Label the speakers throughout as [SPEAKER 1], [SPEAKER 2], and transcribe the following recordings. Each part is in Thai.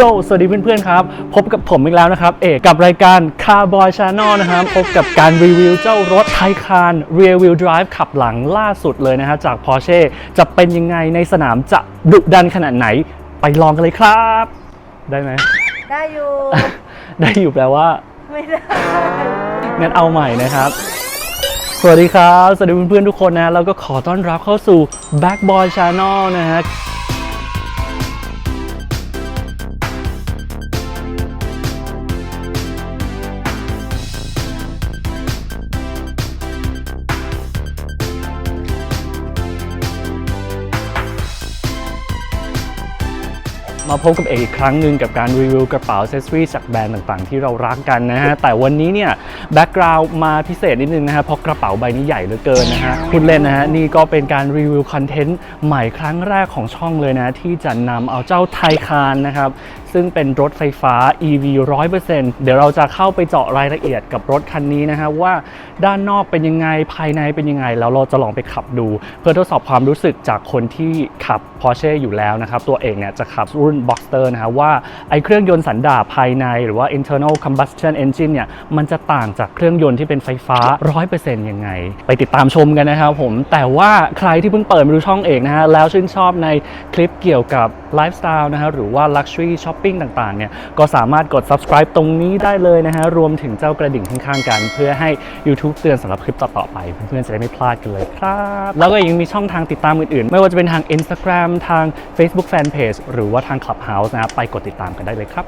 [SPEAKER 1] โยสวัสดีเพื่อนๆครับ พบกับผมอีกแล้วนะครับ เอกกับรายการ Carboy Channel นะครับ พบกับการรีวิวเจ้ารถไทคาน Rear Wheel Drive ขับหลังล่าสุดเลยนะฮะจาก Porsche จะเป็นยังไงในสนามจะดุดันขนาดไหน ไปลองกันเลยครับ ได้ไหม
[SPEAKER 2] ได้อยู่
[SPEAKER 1] ได้อยู่แปลว่า
[SPEAKER 2] ไม่ได้
[SPEAKER 1] งั้นเอาใหม่นะครับสวัสดีครับ สวัสดีเพื่อนๆทุกคนนะ แล้วก็ขอต้อนรับเข้าสู่ Backboy Channel นะฮะ มาพบกับเอกอีกครั้งหนึ่งกับการรีวิวกระเป๋าเซสซอรี่จากแบรนด์ต่างๆ ที่เรารักกันนะฮะ แต่วันนี้เนี่ยแบ็กกราวมาพิเศษนิดนึงนะฮะ เพราะกระเป๋าใบนี้ใหญ่เหลือเกินนะฮะคุณเล่นนะฮะ นี่ก็เป็นการรีวิวคอนเทนต์ใหม่ครั้งแรกของช่องเลยนะ ที่จะนำเอาเจ้าไทคานนะครับ ซึ่งเป็นรถไฟฟ้า EV 100%เดี๋ยวเราจะเข้าไปเจาะรายละเอียดกับรถคันนี้นะฮะว่าด้านนอกเป็นยังไงภายในเป็นยังไง แล้วเราจะลองไปขับดู เพื่อทดสอบความรู้สึกจากคนที่ขับ Porsche อยู่แล้วนะครับตัวเองเนี่ยจะขับรุ่นบอสเตอร์นะฮะว่าไอเครื่องยนต์สันดาปภายในหรือว่า internal combustion engine เนี่ยมันจะต่างจากเครื่องยนต์ที่เป็นไฟฟ้า 100%ยังไง ไปติดตามชมกันนะครับผมแต่ว่าใครที่เพิ่งเปิดมาดูช่องเอกนะฮะแล้วชื่นชอบในคลิปเกี่ยวกับไลฟ์สไตล์นะฮะหรือว่า luxury shopping ต่างๆเนี่ยก็สามารถกด subscribe ตรงนี้ได้เลยนะฮะรวมถึงเจ้ากระดิ่งข้างๆกัน เพื่อให้ YouTube เตือนสำหรับคลิปต่อๆไปเพื่อนๆจะได้ไม่พลาดกันเลยครับ แล้วก็ยังมีช่องทางติดตามอื่นๆ ไม่ว่าจะเป็นทาง Instagram ทาง Facebook Fanpage หรือว่าทาง Clubhouse นะครับไปกดติดตามกันได้เลยครับ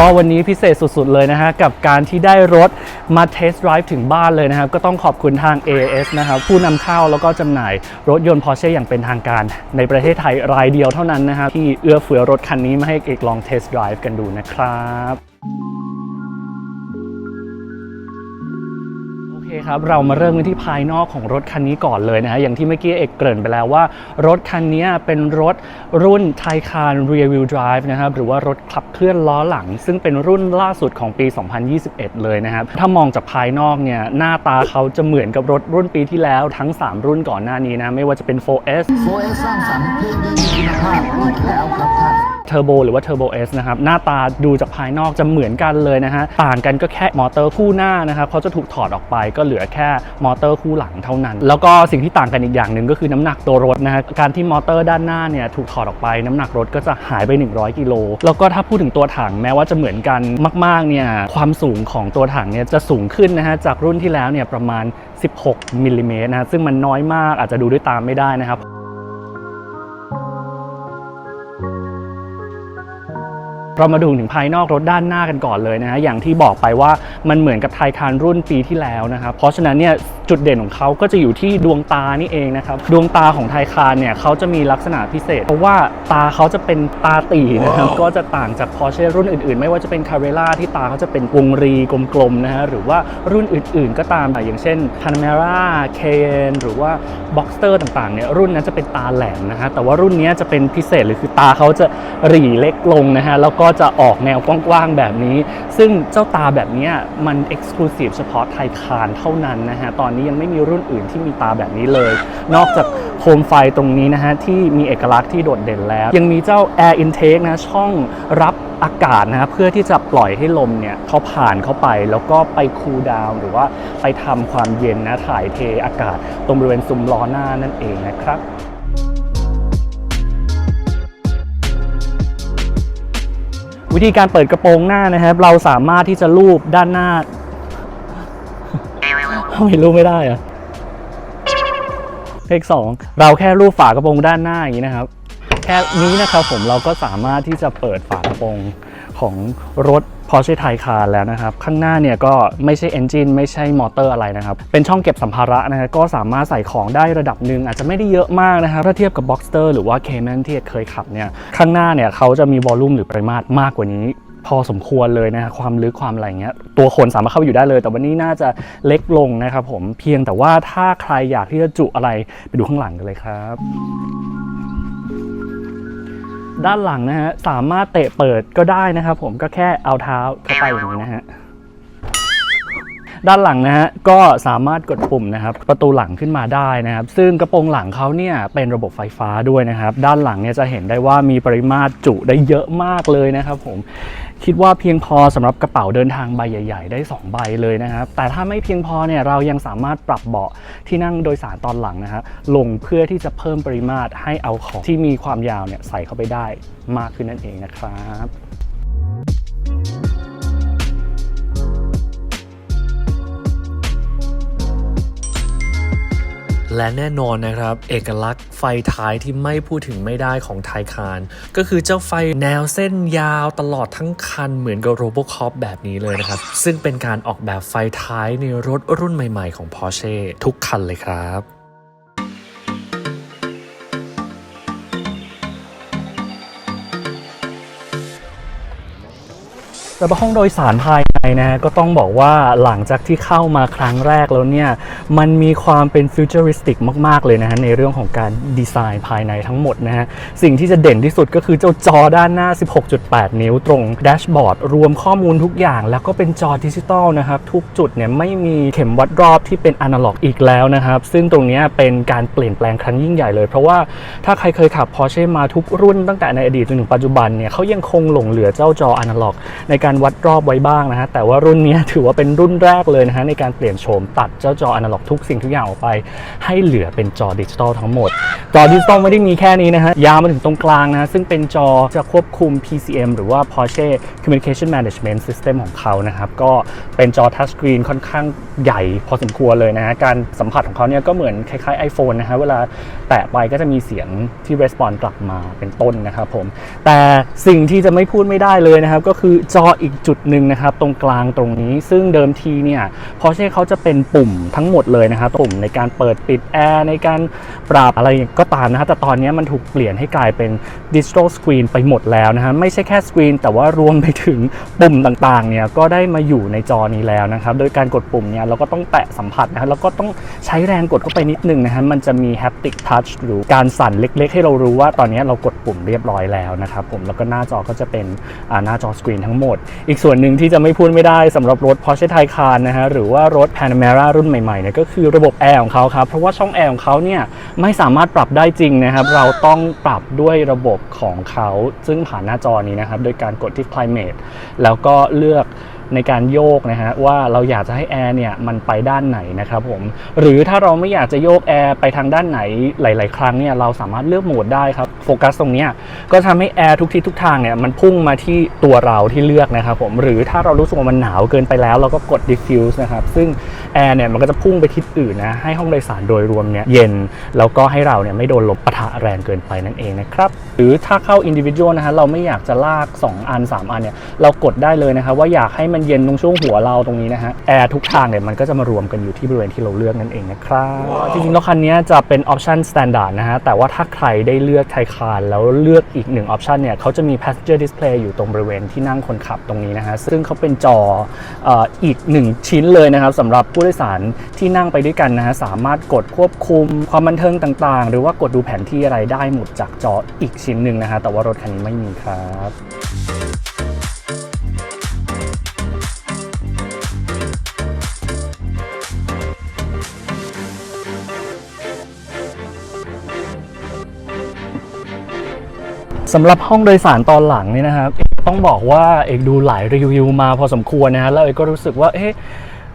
[SPEAKER 1] ก็วันนี้พิเศษสุดๆเลยนะฮะ กับการที่ได้รถมาเทสต์ไดรฟ์ถึงบ้านเลยนะครับ ก็ต้องขอบคุณทาง AS นะครับผู้นำเข้าแล้วก็จำหน่ายรถยนต์ Porsche อย่างเป็นทางการ ในประเทศไทยรายเดียวเท่านั้นนะครับที่เอื้อเฟื้อรถคันนี้มาให้เอกลองเทสต์ไดรฟ์กันดูนะครับ คครับเรามาเริ่มกันที่ภายนอกของรถคันนี้ก่อนเลยนะฮะอย่างที่เมื่อกี้เอกเกริ่นไปแล้วว่า รถคันนี้เป็นรถรุ่นไทคาน Rear Wheel Drive นะครับหรือว่ารถขับเคลื่อนล้อหลัง ซึ่งเป็นรุ่นล่าสุดของปี 2021 เลยนะครับถ้ามองจากภายนอกเนี่ยหน้าตาเขาจะเหมือนกับรถรุ่นปีที่แล้วทั้ง 3 รุ่นก่อนหน้านี้นะไม่ว่าจะเป็น 4S
[SPEAKER 3] โฟเอสร้างสรรค์เครื่องยนต์มีคุณภาพอีกแล้วครับท่าน
[SPEAKER 1] เทอร์โบหรือว่า Turbo S นะครับ หน้าตาดูจากภายนอกจะเหมือนกันเลยนะฮะ ต่างกันก็แค่มอเตอร์คู่หน้านะครับเขาจะถูกถอดออกไปก็เหลือแค่มอเตอร์คู่หลังเท่านั้น แล้วก็สิ่งที่ต่างกันอีกอย่างหนึ่งก็คือน้ำหนักตัวรถนะฮะการที่มอเตอร์ด้านหน้าเนี่ยถูกถอดออกไป น้ำหนักรถก็จะหายไป 100กิโลแล้วก็ถ้าพูดถึงตัวถังแม้ว่าจะเหมือนกันมากๆเนี่ยความสูงของตัวถังเนี่ยจะสูงขึ้นนะฮะจากรุ่นที่แล้วเนี่ยประมาณ 16มิลลิเมตรนะซึ่งมันน้อยมากอาจจะดูด้วยตามไม่ได้นะครับ เรามาดูถึงภายนอกรถด้านหน้ากันก่อนเลยนะฮะอย่างที่บอกไปว่ามันเหมือนกับไทคานรุ่นปีที่แล้วนะครับเพราะฉะนั้นเนี่ย จุดเด่นของเขาก็จะอยู่ที่ดวงตานี่เองนะครับ ดวงตาของไทคานเนี่ยเขาจะมีลักษณะพิเศษ เพราะว่าตาเขาจะเป็นตาตีนะครับ ก็จะต่างจาก Porsche รุ่นอื่นๆ ไม่ว่าจะเป็น Carrera ที่ตาเขาจะเป็นวงรีกลมๆนะฮะหรือว่ารุ่นอื่นๆ ก็ตามอย่างเช่น Panamera Cayenne หรือว่า Boxster ต่างๆเนี่ยรุ่นนั้นจะเป็นตาแหลมนะฮะแต่ว่ารุ่นนี้จะเป็นพิเศษเลยคือตาเขาจะหรี่เล็กลงนะฮะแล้วก็จะออกแนวกว้างๆแบบนี้ ซึ่งเจ้าตาแบบเนี้ยมัน Exclusive เฉพาะไทยคานเท่านั้นนะฮะตอนนี้ยังไม่มีรุ่นอื่นที่มีตาแบบนี้เลย นอกจากโคมไฟตรงนี้นะฮะที่มีเอกลักษณ์ที่โดดเด่นแล้ว ยังมีเจ้า Air Intake นะช่องรับอากาศนะเพื่อที่จะปล่อยให้ลมเนี่ยเขาผ่านเข้าไปแล้วก็ไปคูลดาวน์หรือว่าไปทำความเย็นนะถ่ายเทอากาศ ตรงบริเวณซุ้มล้อหน้านั่นเองนะครับวิธีการเปิดกระโปรงหน้านะครับ เราสามารถที่จะลูบด้านหน้า ทำไมลูบไม่ได้อะเลขสองเราแค่ลูบฝากระโปรงด้านหน้าอย่างนี้นะครับ แค่นี้นะครับผมเราก็สามารถที่จะเปิดฝากระโปรงของรถ Porsche Taycan แล้วนะครับ ข้างหน้าเนี่ยก็ไม่ใช่ Engine ไม่ใช่มอเตอร์อะไรนะครับ เป็นช่องเก็บสัมภาระนะฮะก็สามารถใส่ของได้ระดับหนึ่งอาจจะไม่ได้เยอะมากนะครับถ้าเทียบกับ Boxster หรือว่า Cayman ที่เคยขับเนี่ยข้างหน้าเนี่ยเขาจะมีวอลลุ่มหรือปริมาตรมากกว่านี้ พอสมควรเลยนะฮะความลึกความอะไรเงี้ยตัวคนสามารถเข้าไปอยู่ได้เลย แต่วันนี้น่าจะเล็กลงนะครับผมเพียงแต่ว่าถ้าใครอยากที่จะจุอะไรไปดูข้างหลังกันเลยครับด้านหลังนะฮะสามารถเตะเปิดก็ได้นะครับผมก็แค่เอาเท้าเข้าไปอย่างนี้นะฮะด้านหลังนะฮะก็สามารถกดปุ่มนะครับประตูหลังขึ้นมาได้นะครับ ซึ่งกระโปรงหลังเขาเนี่ยเป็นระบบไฟฟ้าด้วยนะครับ ด้านหลังเนี่ยจะเห็นได้ว่ามีปริมาตรจุได้เยอะมากเลยนะครับผม คิดว่าเพียงพอสำหรับกระเป๋าเดินทางใบใหญ่ ๆ ได้ 2 ใบเลยนะครับ แต่ถ้าไม่เพียงพอเนี่ยเรายังสามารถปรับเบาะที่นั่งโดยสารตอนหลังนะฮะลงเพื่อที่จะเพิ่มปริมาตรให้เอาของที่มีความยาวเนี่ยใส่เข้าไปได้มากขึ้นนั่นเองนะครับ
[SPEAKER 2] และแน่นอนนะครับ เอกลักษณ์ไฟท้ายที่ไม่พูดถึงไม่ได้ของไทคาน ก็คือเจ้าไฟแนวเส้นยาวตลอดทั้งคันเหมือนกับโรบคอปแบบนี้เลยนะครับ ซึ่งเป็นการออกแบบไฟท้ายในรถรุ่นใหม่ๆของ Porsche ทุกคันเลยครับ
[SPEAKER 1] สำหรับห้องโดยสารภายใน นะฮะก็ต้องบอกว่าหลังจากที่เข้ามาครั้งแรกแล้วเนี่ย มันมีความเป็นฟิวเจอริสติกมาก ๆ เลยนะฮะในเรื่องของการดีไซน์ภายในทั้งหมดนะฮะ สิ่งที่จะเด่นที่สุดก็คือเจ้าจอด้านหน้า 16.8 นิ้วตรงแดชบอร์ดรวมข้อมูลทุกอย่าง แล้วก็เป็นจอดิจิตอลนะครับ ทุกจุดเนี่ยไม่มีเข็มวัดรอบที่เป็นอนาล็อกอีกแล้วนะครับ ซึ่งตรงนี้เป็นการเปลี่ยนแปลงครั้งยิ่งใหญ่เลย เพราะว่าถ้าใครเคยขับ Porsche มาทุกรุ่นตั้งแต่ในอดีตจนถึงปัจจุบันเนี่ยเขายังคงหลงเหลือเจ้าจออนาล็อกในการวัดรอบไว้บ้างนะฮะแต่ว่ารุ่นนี้ถือว่าเป็นรุ่นแรกเลยนะฮะในการเปลี่ยนโฉมตัดเจ้าจออนาล็อกทุกสิ่งทุกอย่างออกไป ให้เหลือเป็นจอดิจิตอลทั้งหมด จอดิจิตอลไม่ได้มีแค่นี้นะฮะยาวมาถึงตรงกลางนะซึ่งเป็นจอจะควบคุม PCM หรือว่า Porsche Communication Management System ของเขานะครับก็เป็นจอทัชสกรีนค่อนข้างใหญ่พอสมควรเลยนะฮะการสัมผัสของเขาเนี่ยก็เหมือนคล้ายๆ iPhone นะฮะเวลาแตะไปก็จะมีเสียงที่ response กลับมาเป็นต้นนะครับผมแต่สิ่งที่จะไม่พูดไม่ได้เลยนะครับก็คือจออีกจุดหนึ่งนะครับตรงกลางตรงนี้ ซึ่งเดิมทีเนี่ยพอเช่เขาจะเป็นปุ่มทั้งหมดเลยนะครับปุ่มในการเปิดปิดแอร์ในการปรับอะไรก็ตามนะฮะแต่ตอนนี้มันถูกเปลี่ยนให้กลายเป็นดิจิทัลสกรีนไปหมดแล้วนะฮะไม่ใช่แค่สกรีนแต่ว่ารวมไปถึงปุ่มต่างๆเนี่ยก็ได้มาอยู่ในจอนี้แล้วนะครับโดยการกดปุ่มเนี่ยเราก็ต้องแตะสัมผัสนะฮะแล้วก็ต้องใช้แรงกดเข้าไปนิดนึงนะฮะมันจะมี haptic touch หรือการสั่นเล็ก ๆ ให้เรารู้ว่าตอนนี้เรากดปุ่มเรียบร้อยแล้วนะครับผมแล้วก็หน้าจอก็จะเป็นหน้าจอสกรีนทั้งหมด อีกส่วนหนึ่งที่จะไม่พูดไม่ได้สำหรับรถ Porsche Taycan นะฮะหรือว่ารถ Panamera รุ่นใหม่ๆเนี่ยก็คือระบบแอร์ของเขาครับเพราะว่าช่องแอร์ของเขาเนี่ยไม่สามารถปรับได้จริงนะครับเราต้องปรับด้วยระบบของเขาซึ่งผ่านหน้าจอนี้นะครับโดยการกดที่ climate แล้วก็เลือก ในการโยกนะฮะว่าเราอยากจะให้แอร์เนี่ยมันไปด้านไหนนะครับผมหรือถ้าเราไม่อยากจะโยกแอร์ไปทางด้านไหนหลาย ๆ ครั้งเนี่ยเราสามารถเลือกโหมดได้ครับโฟกัสตรงนี้ก็ทำให้แอร์ทุกทิศทุกทางเนี่ยมันพุ่งมาที่ตัวเราที่เลือกนะครับผมหรือถ้าเรารู้สึกว่ามันหนาวเกินไปแล้ว เราก็กด diffuse นะครับซึ่งแอร์เนี่ยมันก็จะพุ่งไปทิศอื่นนะให้ห้องโดยสารโดยรวมเนี่ยเย็น แล้วก็ให้เราเนี่ยไม่โดนลมปะทะแรงเกินไปนั่นเองนะครับหรือถ้าเข้า individual นะฮะเราไม่อยากจะลาก 2 อัน 3 อันเนี่ยเรากดได้เลยนะครับว่าอยากให้มันเย็นตรงช่วงหัวเราตรงนี้นะฮะแอร์ทุกทางเนี่ยมันก็จะมารวมกันอยู่ที่บริเวณที่เราเลือกนั่นเองนะครับจริงๆแล้วคันนี้จะเป็นออปชัน standard นะฮะแต่ว่าถ้าใครได้เลือกไทคานแล้วเลือกอีกหนึ่งออปชันเนี่ยเขาจะมี passenger display อยู่ตรงบริเวณที่นั่งคนขับตรงนี้นะฮะซึ่งเขาเป็นจออ่ออีกหนึ่งชิ้นเลยนะครับสำหรับผู้โดยสารที่นั่งไปด้วยกันนะฮะสามารถกดควบคุมความบันเทิงต่างๆ หรือว่ากดดูแผนที่อะไรได้หมดจากจออีกชิ้นหนึ่งนะฮะแต่ว่ารถคันนี้ไม่มีครับ สำหรับห้องโดยสารตอนหลังนี่นะครับเอกต้องบอกว่าเอกดูหลายรีวิวมาพอสมควรนะฮะแล้วเอกก็รู้สึกว่าเอ๊ะ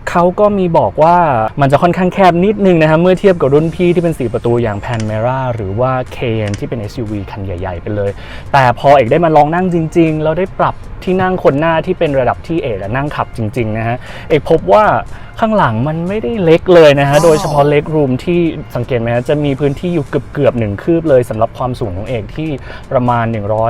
[SPEAKER 1] เขาก็มีบอกว่ามันจะค่อนข้างแคบนิดนึงนะครับเมื่อเทียบกับรุ่นพี่ที่เป็น 4 ประตูอย่าง Panamera หรือว่า Cayenne ที่เป็น SUV คันใหญ่ ๆ ไปเลย แต่พอเอกได้มาลองนั่งจริงๆแล้วได้ปรับที่นั่งคนหน้าที่เป็นระดับที่เอกอะนั่งขับจริง ๆ นะฮะ เอกพบว่าข้างหลังมันไม่ได้เล็กเลยนะฮะ โดยเฉพาะเล็กรูมที่สังเกตไหมฮะจะมีพื้นที่อยู่เกือบเกือบๆหนึ่งคืบเลยสำหรับความสูงของเอกที่ประมาณ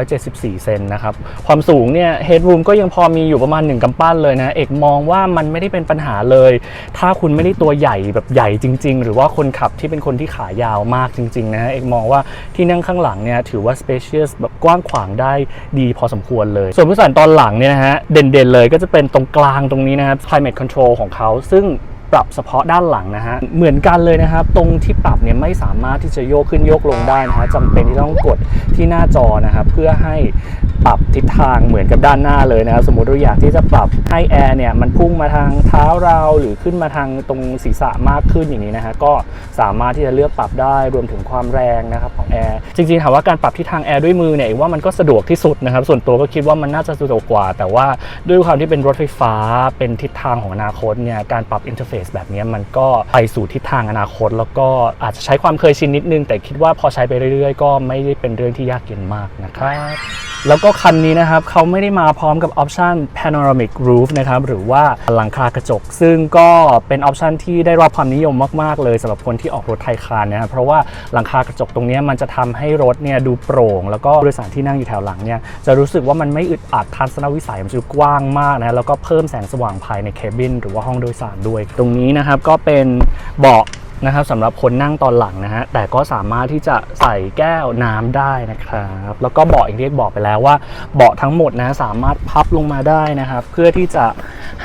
[SPEAKER 1] 174 เซนนะครับ ความสูงเนี่ยเฮดรูมก็ยังพอมีอยู่ประมาณ 1กำปั้นเลยนะ เอกมองว่ามันไม่ได้เป็นปัญหาเลย ถ้าคุณไม่ได้ตัวใหญ่แบบใหญ่จริง ๆ หรือว่าคนขับที่เป็นคนที่ขายาวมากจริงๆนะฮะเอกมองว่าที่นั่งข้างหลังเนี่ยถือว่า spacious แบบกว้างขวางได้ดีพอสมควรเลย ส่วนผู้โดยสารตอนหลังเนี่ยนะฮะเด่นๆเลยก็จะเป็นตรงกลางตรงนี้นะครับ climate control ของเขาซึ่ง ปรับเฉพาะด้านหลังนะฮะ เหมือนกันเลยนะครับ ตรงที่ปรับเนี่ยไม่สามารถที่จะโยกขึ้นโยกลงได้นะฮะจำเป็นที่ต้องกดที่หน้าจอนะครับ เพื่อให้ปรับทิศทางเหมือนกับด้านหน้าเลยนะครับ สมมติเราอยากที่จะปรับให้แอร์เนี่ยมันพุ่งมาทางเท้าเราหรือขึ้นมาทางตรงศีรษะมากขึ้นอย่างนี้นะฮะ ก็สามารถที่จะเลือกปรับได้รวมถึงความแรงนะครับของแอร์ จริงๆถามว่าการปรับทิศทางแอร์ด้วยมือเนี่ยว่ามันก็สะดวกที่สุดนะครับ ส่วนตัวก็คิดว่ามันน่าจะสะดวกกว่า แต่ว่าด้วยความที่เป็นรถไฟฟ้าเป็นทิศทางของอนาคตเนี่ยการปรับอินเทอร์เฟซแบบนี้มันก็ไปสู่ทิศทางอนาคต แล้วก็อาจจะใช้ความเคยชินนิดนึง แต่คิดว่าพอใช้ไปเรื่อยๆ ก็ไม่ได้เป็นเรื่องที่ยากเย็นมากนะครับ แล้วก็คันนี้นะครับเขาไม่ได้มาพร้อมกับออปชัน panoramic roof นะครับหรือว่าหลังคากระจก ซึ่งก็เป็นออปชันที่ได้รับความนิยมมากๆ เลยสำหรับคนที่ออกรถไทยคานนะครับเพราะว่าหลังคากระจกตรงนี้มันจะทำให้รถเนี่ยดูโปร่ง แล้วก็ผู้โดยสารที่นั่งอยู่แถวหลังเนี่ยจะรู้สึกว่ามันไม่อึดอัดทัศนวิสัยมันจะกว้างมากนะแล้วก็เพิ่มแสงสว่างภายในเคบินหรือว่าห้องโดยสารด้วยตรงนี้นะครับก็เป็นเบาะนะครับสำหรับคนนั่งตอนหลังนะฮะแต่ก็สามารถที่จะใส่แก้วน้ำได้นะครับแล้วก็เบาะอย่างที่บอกไปแล้วว่าเบาะทั้งหมดนะสามารถพับลงมาได้นะครับ เพื่อที่จะ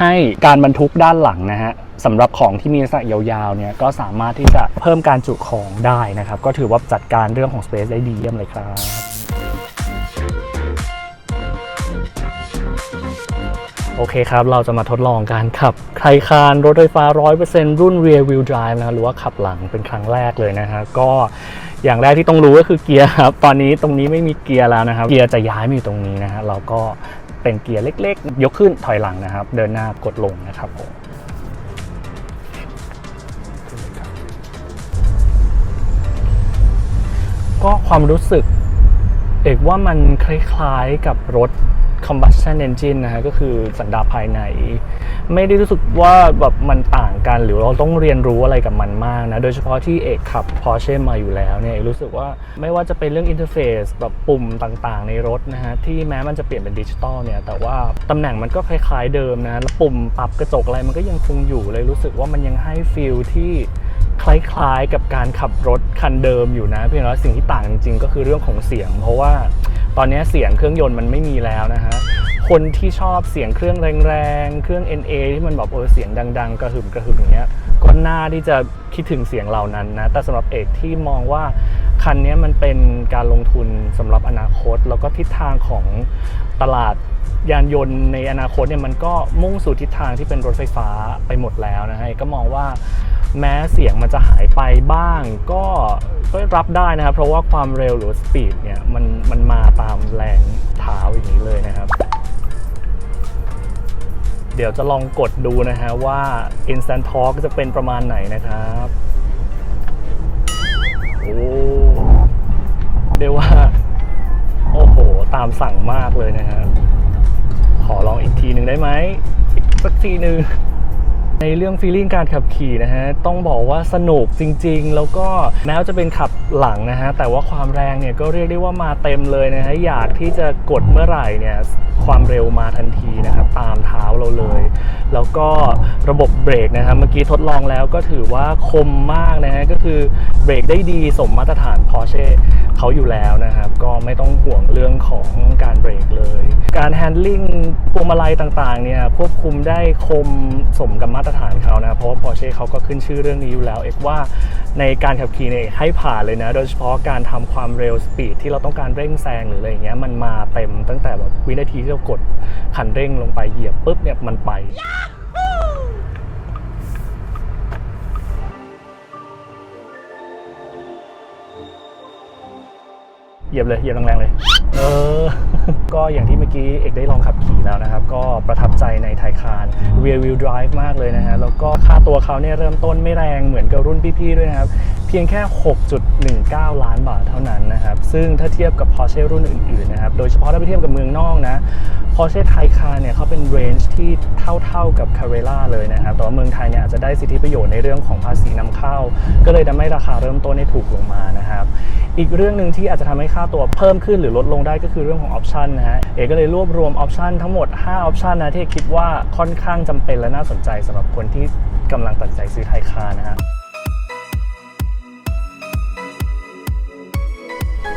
[SPEAKER 1] ให้การบรรทุกด้านหลังนะฮะสำหรับของที่มีลักษณะยาวๆเนี่ยก็สามารถที่จะเพิ่มการจุของได้นะครับ ก็ถือว่าจัดการเรื่องของ Space ได้ดีเยี่ยมเลยครับ โอเคครับ เราจะมาทดลองการขับไคคานรถไฟฟ้า 100%รุ่น Rear Wheel Drive นะหรือว่าขับหลังเป็นครั้งแรกเลยนะฮะก็อย่างแรกที่ต้องรู้ก็คือเกียร์ครับ ตอนนี้ตรงนี้ไม่มีเกียร์แล้วนะครับ เกียร์จะย้ายมาอยู่ตรงนี้นะฮะเราก็เป็นเกียร์เล็กๆ ยกขึ้นถอยหลังนะครับ เดินหน้ากดลงนะครับผมก็ความรู้สึก เอกว่ามันคล้ายๆกับรถ combustion engine นะฮะก็คือสันดาปภายใน ไม่ได้รู้สึกว่าแบบมันต่างกัน หรือเราต้องเรียนรู้อะไรกับมันมากนะ โดยเฉพาะที่เอกขับ Porsche มาอยู่แล้วเนี่ยรู้สึกว่าไม่ว่าจะเป็นเรื่องอินเทอร์เฟซแบบปุ่มต่างๆ ในรถนะฮะ ที่แม้มันจะเปลี่ยนเป็นดิจิตอลเนี่ย แต่ว่าตำแหน่งมันก็คล้ายๆเดิมนะแล้วปุ่มปรับกระจกอะไรมันก็ยังคงอยู่เลยรู้สึกว่ามันยังให้ฟีลที่คล้ายๆกับการขับรถคันเดิมอยู่นะ เพียงแต่ว่าสิ่งที่ต่างจริงๆ ก็คือเรื่องของเสียง เพราะว่า ตอนนี้เสียงเครื่องยนต์มันไม่มีแล้วนะฮะคนที่ชอบเสียงเครื่องแรงๆ เครื่อง NA ที่มันแบบเออเสียงดัง ๆ กระหึ่มกระหึ่มอย่างเงี้ยก็น่าที่จะคิดถึงเสียงเหล่านั้นนะ แต่สำหรับเอกที่มองว่าคันนี้มันเป็นการลงทุนสำหรับอนาคต แล้วก็ทิศทางของตลาดยานยนต์ในอนาคตเนี่ยมันก็มุ่งสู่ทิศทางที่เป็นรถไฟฟ้าไปหมดแล้วนะฮะก็มองว่า แม้เสียงมันจะหายไปบ้าง ก็ก็รับได้นะครับ เพราะว่าความเร็วหรือสปีดเนี่ยมันมันมาตามแรงเท้าอย่างนี้เลยนะครับ เดี๋ยวจะลองกดดูนะฮะว่า instant torque จะเป็นประมาณไหนนะครับโอ้เรียกว่า โอ้โห ตามสั่งมากเลยนะฮะขอลองอีกทีหนึ่งได้ไหมอีกสักทีหนึ่ง ในเรื่องฟีลลิ่งการขับขี่นะฮะต้องบอกว่าสนุกจริง ๆ แล้วก็แม้ว่าจะเป็นขับหลังนะฮะแต่ว่าความแรงเนี่ยก็เรียกได้ว่ามาเต็มเลยนะฮะอยากที่จะกดเมื่อไหร่เนี่ยความเร็วมาทันทีนะครับตามเท้าเราเลย แล้วก็ระบบเบรกนะครับเมื่อกี้ทดลองแล้วก็ถือว่าคมมากนะฮะก็คือเบรกได้ดีสมมาตรฐาน Porsche เขาอยู่แล้วนะครับ ก็ไม่ต้องห่วงเรื่องของการเบรกเลย การแฮนดิ้งพวงมาลัยต่างๆเนี่ยควบคุมได้คมสมกับมาตรฐานเขานะเพราะว่า Porsche เขาก็ขึ้นชื่อเรื่องนี้อยู่แล้ว เอกว่าในการขับขี่เนี่ยให้ผ่านเลยนะ โดยเฉพาะการทำความเร็วสปีดที่เราต้องการเร่งแซงหรืออะไรอย่างเงี้ยมันมาเต็มตั้งแต่แบบวินาทีที่เรากดคันเร่งลงไปเหยียบปุ๊บเนี่ยมันไป เหยียบเลยเหยียบแรงๆเลย เออ ก็อย่างที่เมื่อกี้เอกได้ลองขับขี่แล้วนะครับ ก็ประทับใจในไทคาน Rear Wheel Drive มากเลยนะฮะ แล้วก็ค่าตัวเขาเนี่ยเริ่มต้นไม่แรงเหมือนกับรุ่นพี่ๆด้วยนะครับ เพียงแค่ 6.19 ล้านบาทเท่านั้นนะครับ ซึ่งถ้าเทียบกับ Porsche รุ่นอื่นๆนะครับ โดยเฉพาะถ้าไปเทียบกับเมืองนอกนะ Porsche Taycan เนี่ยเขาเป็นเรนจ์ที่เท่าๆกับ Carrera เลยนะครับแต่ว่าเมืองไทยเนี่ยอาจจะได้สิทธิประโยชน์ในเรื่องของภาษีนำเข้า ก็เลยทำให้ราคาเริ่มต้นให้ถูกลงมานะครับอีกเรื่องหนึ่งที่อาจจะทำให้ค่าตัวเพิ่มขึ้นหรือลดลงได้ก็คือเรื่องของออปชันนะฮะเอก็เลยรวบรวมออปชันทั้งหมด 5 ออปชันนะที่คิดว่าค่อนข้างจำเป็นและน่าสนใจสำหรับคนที่กำลังตัดใจซื้อไทยคาร์นะฮะ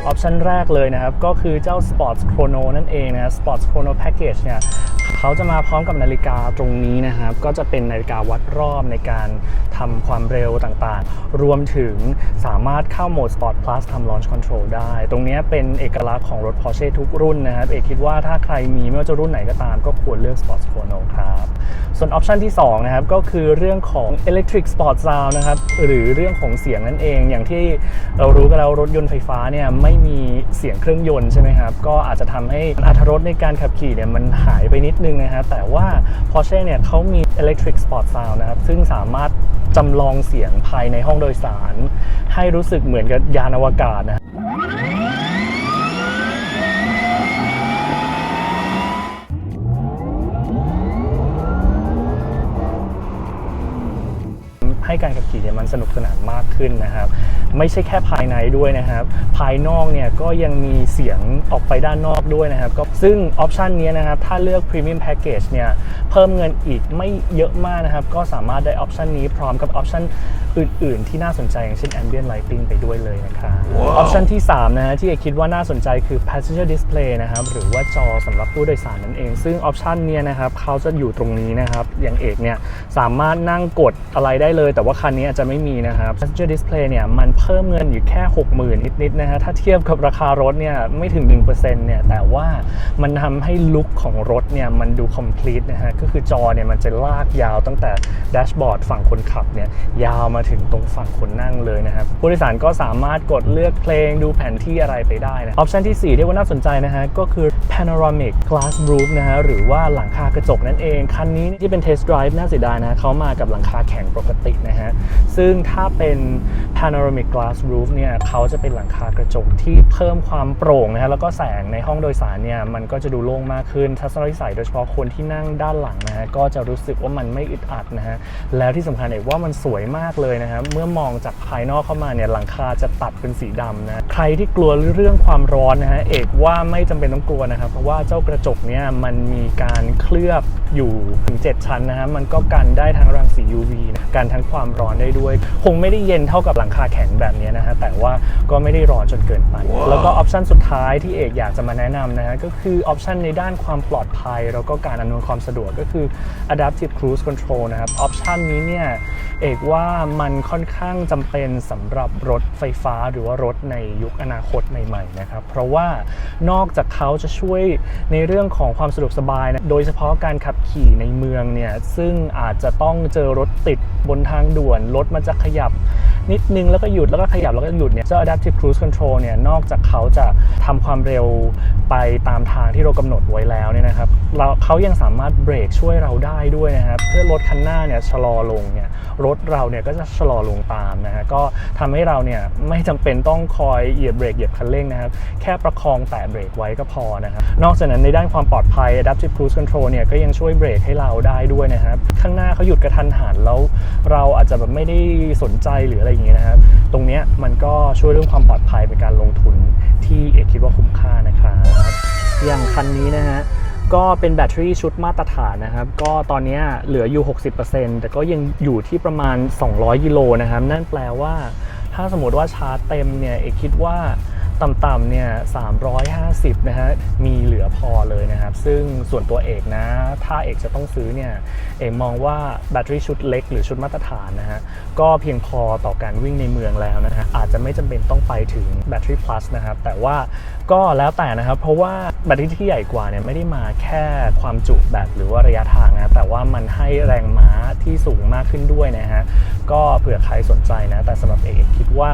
[SPEAKER 1] ออปชันแรกเลยนะครับ ก็คือเจ้า Sports Chrono นั่นเองนะ Sports Chrono Package เนี่ย เขาจะมาพร้อมกับนาฬิกาตรงนี้นะครับ ก็จะเป็นนาฬิกาวัดรอบในการทำความเร็วต่างๆ รวมถึงสามารถเข้าโหมด Sport Plus ทำ Launch Control ได้ ตรงนี้เป็นเอกลักษณ์ของรถ Porsche ทุกรุ่นนะครับ เอกคิดว่าถ้าใครมีไม่ว่าจะรุ่นไหนก็ตาม ก็ควรเลือก Sport Chrono ครับ ส่วนออปชันที่ 2 นะครับ ก็คือเรื่องของ Electric Sport Sound นะครับ หรือเรื่องของเสียงนั่นเอง อย่างที่เรารู้กันแล้วรถยนต์ไฟฟ้าเนี่ยไม่มีเสียงเครื่องยนต์ใช่ไหมครับ ก็อาจจะทำให้อรรถรสในการขับขี่เนี่ยมันหายไปนิดนึงนะครับแต่ว่า Porsche เนี่ยเขามี Electric Sport Sound นะครับซึ่งสามารถจำลองเสียงภายในห้องโดยสาร ให้รู้สึกเหมือนกับยานอวกาศนะ ให้การขับขี่เนี่ยมันสนุกสนานมากขึ้นนะครับ ไม่ใช่แค่ภายในด้วยนะครับ ภายนอกเนี่ยก็ยังมีเสียงออกไปด้านนอกด้วยนะครับก็ซึ่งออปชันนี้นะครับถ้าเลือก Premium Package เนี่ยเพิ่มเงินอีกไม่เยอะมากนะครับ ก็สามารถได้ออปชันนี้พร้อมกับออปชันอื่น ๆ ที่น่าสนใจอย่างเช่น Ambient Lighting ไปด้วยเลยนะครับออปชันที่ 3 นะฮะที่เอกคิดว่าน่าสนใจคือ Passenger Display นะครับหรือว่าจอสำหรับผู้โดยสารนั่นเอง ซึ่งออปชันเนี้ยนะครับเขาจะอยู่ตรงนี้นะครับอย่างเอกเนี่ยสามารถนั่งกดอะไรได้เลยแต่ว่าคันนี้อาจจะไม่มีนะครับ Passenger Display เนี่ยมันเพิ่มเงินอยู่แค่ 60,000 นิดๆนะฮะถ้าเทียบกับราคารถเนี่ยไม่ถึง 1%เนี่ยแต่ว่ามันทำให้ลุคของรถเนี่ยมันดู complete นะฮะก็คือจอเนี่ยมันจะลากยาวตั้งแต่แดชบอร์ดฝั่งคนขับเนี่ยยาวมาถึงตรงฝั่งคนนั่งเลยนะครับผู้โดยสารก็สามารถกดเลือกเพลงดูแผนที่อะไรไปได้นะออปชันที่ 4 ที่ว่าน่าสนใจนะฮะก็คือ panoramic glass roof นะฮะหรือว่าหลังคากระจกนั่นเอง คันนี้ที่เป็น test drive น่าเสียดายนะเขามากับหลังคาแข็งปกตินะฮะซึ่งถ้าเป็น panoramic glass roof เนี่ยเขาจะเป็นหลังคากระจกที่เพิ่มความโปร่งนะฮะแล้วก็แสงในห้องโดยสารเนี่ยมันก็จะดูโล่งมากขึ้นทัศนวิสัยโดยเฉพาะคนที่นั่งด้านหลังนะฮะก็จะรู้สึกว่ามันไม่อึดอัดนะฮะแล้วที่สำคัญเอกว่ามันสวยมากเลยนะฮะเมื่อมองจากภายนอกเข้ามาเนี่ยหลังคาจะตัดเป็นสีดำนะใครที่กลัวเรื่องความร้อนนะฮะเอกว่าไม่จำเป็นต้องกลัวนะครับเพราะว่าเจ้ากระจกเนี่ยมันมีการเคลือบอยู่ถึง 7 ชั้นนะฮะมันก็กันได้ทั้งรังสี UV นะกันทั้งความร้อนได้ด้วย คงไม่ได้เย็นเท่ากับหลังคาแข็งแบบนี้นะฮะแต่ว่าก็ไม่ได้ร้อนจนเกินไปแล้วก็ออปชันสุดท้ายที่เอกอยากจะมาแนะนำนะฮะก็คือออปชันในด้านความปลอดภัย แล้วก็การอำนวยความสะดวกก็คือ adaptive cruise control นะครับออปชันนี้เนี่ยเอกว่ามันค่อนข้างจำเป็นสำหรับรถไฟฟ้าหรือว่ารถในยุคอนาคตใหม่ๆนะครับเพราะว่านอกจากเขาจะช่วยในเรื่องของความสะดวกสบายนะโดยเฉพาะการขับขี่ในเมืองเนี่ยซึ่งอาจจะต้องเจอรถติดบนทางด่วนรถมันจะขยับ นิดนึงแล้วก็หยุดแล้วก็ขยับแล้วก็หยุดเนี่ยเจ้า adaptive cruise control เนี่ยนอกจากเขาจะทำความเร็วไปตามทางที่เรากำหนดไว้แล้วเนี่ยนะครับเราเขายังสามารถเบรกช่วยเราได้ด้วยนะครับเพื่อรถคันหน้าเนี่ยชะลอลงเนี่ยรถเราเนี่ยก็จะชะลอลงตามนะฮะก็ทำให้เราเนี่ยไม่จำเป็นต้องคอยเหยียบเบรกเหยียบคันเร่งนะครับแค่ประคองแตะเบรกไว้ก็พอนะครับนอกจากนั้นในด้านความปลอดภัย adaptive cruise control เนี่ยก็ยังช่วยเบรกให้เราได้ด้วยนะครับข้างหน้าเขาหยุดกระทันหันแล้ว เราอาจจะแบบไม่ได้สนใจหรืออะไรอย่างเงี้ยนะครับ ตรงเนี้ยมันก็ช่วยเรื่องความปลอดภัยเป็นการลงทุนที่เอกคิดว่าคุ้มค่านะครับอย่างคันนี้นะฮะก็เป็นแบตเตอรี่ชุดมาตรฐานนะครับ ก็ตอนนี้เหลืออยู่ 60%แต่ก็ยังอยู่ที่ประมาณ 200กิโลนะครับ นั่นแปลว่า ถ้าสมมติว่าชาร์จเต็มเนี่ย เอกคิดว่า ต่ำๆเนี่ย 350 นะฮะ มีเหลือพอเลยนะครับ ซึ่งส่วนตัวเอกนะ ถ้าเอกจะต้องซื้อเนี่ย เอกมองว่าแบตเตอรี่ชุดเล็กหรือชุดมาตรฐานนะฮะ ก็เพียงพอต่อการวิ่งในเมืองแล้วนะฮะ อาจจะไม่จำเป็นต้องไปถึงแบตเตอรี่ plus นะครับ แต่ว่าก็แล้วแต่นะครับ เพราะว่าแบตเตอรี่ที่ใหญ่กว่าเนี่ยไม่ได้มาแค่ความจุแบตหรือว่าระยะทางนะแต่ว่ามันให้แรงม้าที่สูงมากขึ้นด้วยนะฮะก็เผื่อใครสนใจนะ แต่สำหรับเอกคิดว่า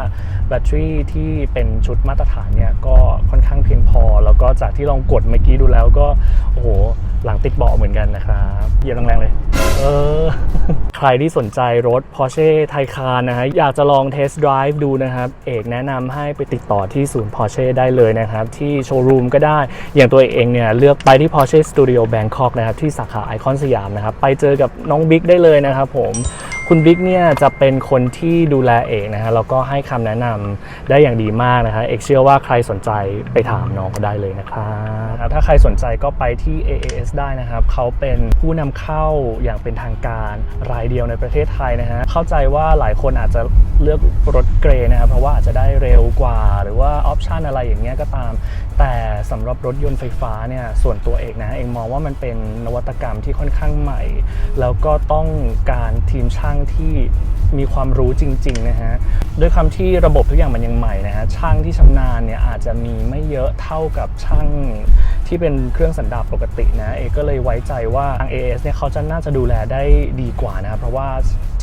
[SPEAKER 1] แบตเตอรี่ที่เป็นชุดมาตรฐานเนี่ยก็ค่อนข้างเพียงพอ แล้วก็จากที่ลองกดเมื่อกี้ดูแล้วก็โอ้โห หลังติดเบาะเหมือนกันนะครับเหยียบแรงๆเลย เออ ใครที่สนใจรถ Porsche Taycan นะฮะอยากจะลองเทสต์ไดรฟ์ดูนะครับ เอกแนะนำให้ไปติดต่อที่ศูนย์ Porsche ได้เลยนะครับ ที่โชว์รูมก็ได้ อย่างตัวเองเนี่ย เลือกไปที่ Porsche Studio Bangkok นะครับ ที่สาขาไอคอนสยามนะครับ ไปเจอกับน้องบิ๊กได้เลยนะครับผม คุณบิ๊กเนี่ยจะเป็นคนที่ดูแลเอกนะฮะแล้วก็ให้คำแนะนำได้อย่างดีมากนะคะเอกเชื่อว่าใครสนใจไปถามน้องเขาได้เลยนะครับถ้าใครสนใจก็ไปที่ AAS ได้นะครับเขาเป็นผู้นำเข้าอย่างเป็นทางการรายเดียวในประเทศไทยนะฮะเข้าใจว่าหลายคนอาจจะเลือกรถเกรย์นะครับเพราะว่าอาจจะได้เร็วกว่า หรือว่าออปชันอะไรอย่างเงี้ยก็ตาม แต่สำหรับรถยนต์ไฟฟ้าเนี่ยส่วนตัวเอกนะเองมองว่ามันเป็นนวัตกรรมที่ค่อนข้างใหม่ แล้วก็ต้องการทีมช่างที่ มีความรู้จริง ๆ นะฮะด้วยคำที่ระบบทุกอย่างมันยังใหม่นะฮะช่างที่ชำนาญเนี่ยอาจจะมีไม่เยอะเท่ากับช่างที่เป็นเครื่องสันดาปปกตินะเอก็เลยไว้ใจว่าทาง AS เนี่ยเขาจะน่าจะดูแลได้ดีกว่านะเพราะว่า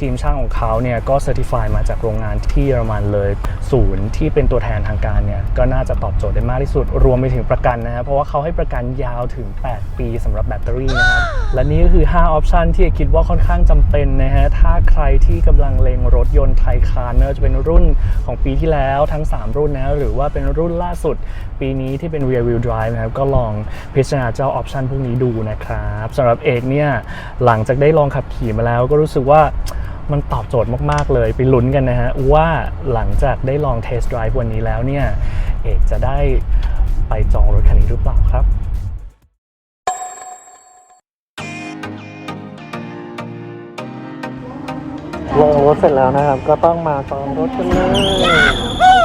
[SPEAKER 1] ทีมช่างของเขาเนี่ยก็เซอร์ติฟายมาจากโรงงานที่เยอรมันเลย ศูนย์ที่เป็นตัวแทนทางการเนี่ยก็น่าจะตอบโจทย์ได้มากที่สุด รวมไปถึงประกันนะครับเพราะว่าเขาให้ประกันยาวถึง 8 ปีสำหรับแบตเตอรี่นะครับและนี่ก็คือ 5 ออปชันที่เอกคิดว่าค่อนข้างจำเป็นนะฮะถ้าใครที่กำลังเลงรถยนต์ไทยคานไม่ว่าจะเป็นรุ่นของปีที่แล้วทั้ง 3 รุ่นนะหรือว่าเป็นรุ่นล่าสุดปีนี้ที่เป็น rear wheel drive นะครับก็ลองพิจารณาเจ้าออปชันพวกนี้ดูนะครับสำหรับเอกเนี่ยหลังจากได้ลองขับขี่มาแล้วก็รู้สึกว่ามันตอบโจทย์มาก ๆ เลยไปลุ้นกันนะฮะ ว่าหลังจากได้ลองเทสต์ไดรฟ์วันนี้แล้วเนี่ย เอกจะได้ไปจองรถคันนี้หรือเปล่าครับ ลงรถเสร็จแล้วนะครับ ก็ต้องมาจองรถกันเลย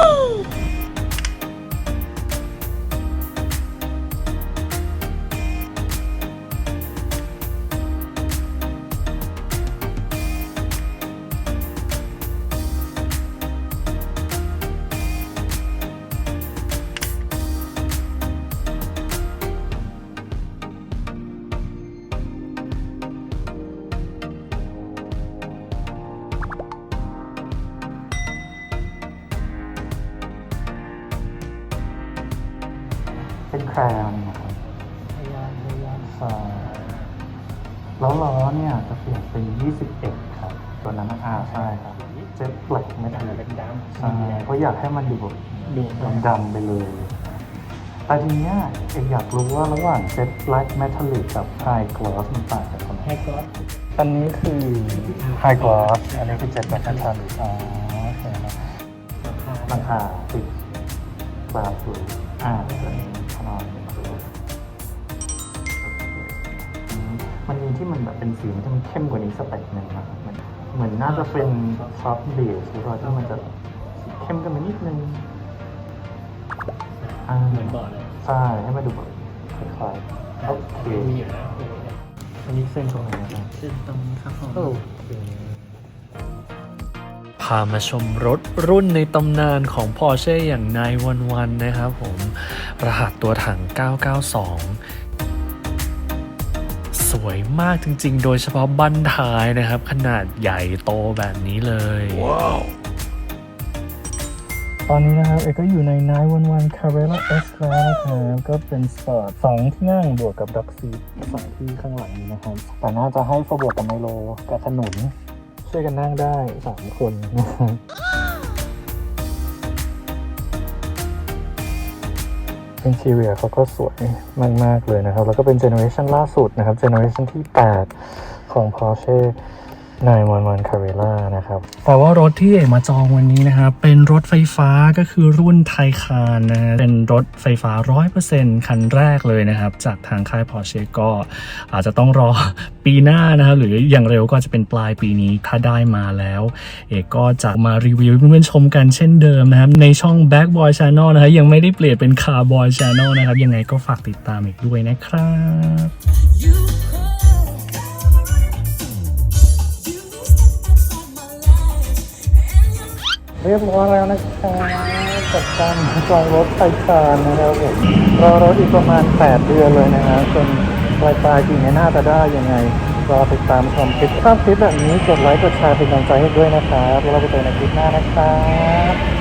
[SPEAKER 4] เป็นแครนนะครับใช่แล้วล้อเนี่ยจะเปลี่ยนเป็น 21 ครับ ตัวนั้นอ่าใช่ครับ เจ็ตแบล็กไม่ทันใช่เพราะอยากให้มันดูแบบดูดำๆไปเลย แต่ทีเนี้ยเอกอยากรู้ว่าระหว่างเจ็ตแบล็กเมทัลลิกกับไฮกลอสมันต่างกันตรงไหน
[SPEAKER 1] ให้ก็
[SPEAKER 4] อันนี้คือไฮกลอสอันนี้คือเจ็ตแบล็กเมทัลลิกอ๋อโอเคครับราคาติดบาทสูง อ่าตัวนี้ขนาดอืมมันมีที่มันแบบเป็นสีที่มันเข้มกว่านี้สเต็ปหนึ่งนะครับมันเหมือนน่าจะเป็นซอฟต์เบสหรือว่าที่มันจะเข้มกันมานิดนึงอ่า
[SPEAKER 1] เหมือนบ่อเลย
[SPEAKER 4] ใช่ให้มันดูแบบคล้ายๆโอเคอันนี้เส้นตรงไหนนะครับ
[SPEAKER 1] เส้นตรงนี้ครับผม
[SPEAKER 4] โอเค
[SPEAKER 2] พามาชมรถรุ่นในตำนานของ Porsche อย่าง911นะครับผม รหัสตัวถัง 992สวยมากจริงๆ โดยเฉพาะบั้นท้ายนะครับ ขนาดใหญ่โตแบบนี้เลย
[SPEAKER 1] ตอนนี้นะครับเอกก็อยู่ใน 911 Carrera S แล้วนะครับก็เป็นสปอร์ตสองที่นั่งบวกกับด็อกซีสองที่ข้างหลังนี้นะครับ แต่น่าจะให้ฟบวกกับไมโลกับถนน ช่วยกันนั่งได้สามคนนะครับเป็นทีเรียเขาก็สวยมาก ๆ เลยนะครับ แล้วก็เป็นเจเนอเรชันล่าสุดนะครับ เจเนอเรชันที่ 8 ของ Porsche 911 Carrera นะครับ แต่ว่ารถที่เอกมาจองวันนี้นะครับ เป็นรถไฟฟ้าก็คือรุ่นไทคานนะฮะเป็นรถไฟฟ้า 100%คันแรกเลยนะครับ จากทางค่าย Porsche ก็อาจจะต้องรอปีหน้านะครับ หรืออย่างเร็วก็จะเป็นปลายปีนี้ถ้าได้มาแล้ว เอกก็จะมารีวิวเพื่อนๆชมกันเช่นเดิมนะครับ ในช่อง Back Boy Channel นะครับยังไม่ได้เปลี่ยนเป็น Car Boy Channel นะครับ ยังไงก็ฝากติดตามอีกด้วยนะครับ
[SPEAKER 4] เรียบร้อยแล้วนะครับกับการจองรถไฟฟ้านะครับผมรอรถอีกประมาณ 8 เดือนเลยนะฮะจนปลายปลายปีนี้น่าจะได้ยังไง รอติดตามชมคลิปถ้าคลิปแบบนี้กดไลค์กดแชร์เป็นกำลังใจให้ด้วยนะครับแล้วเราไปเจอในคลิปหน้านะครับ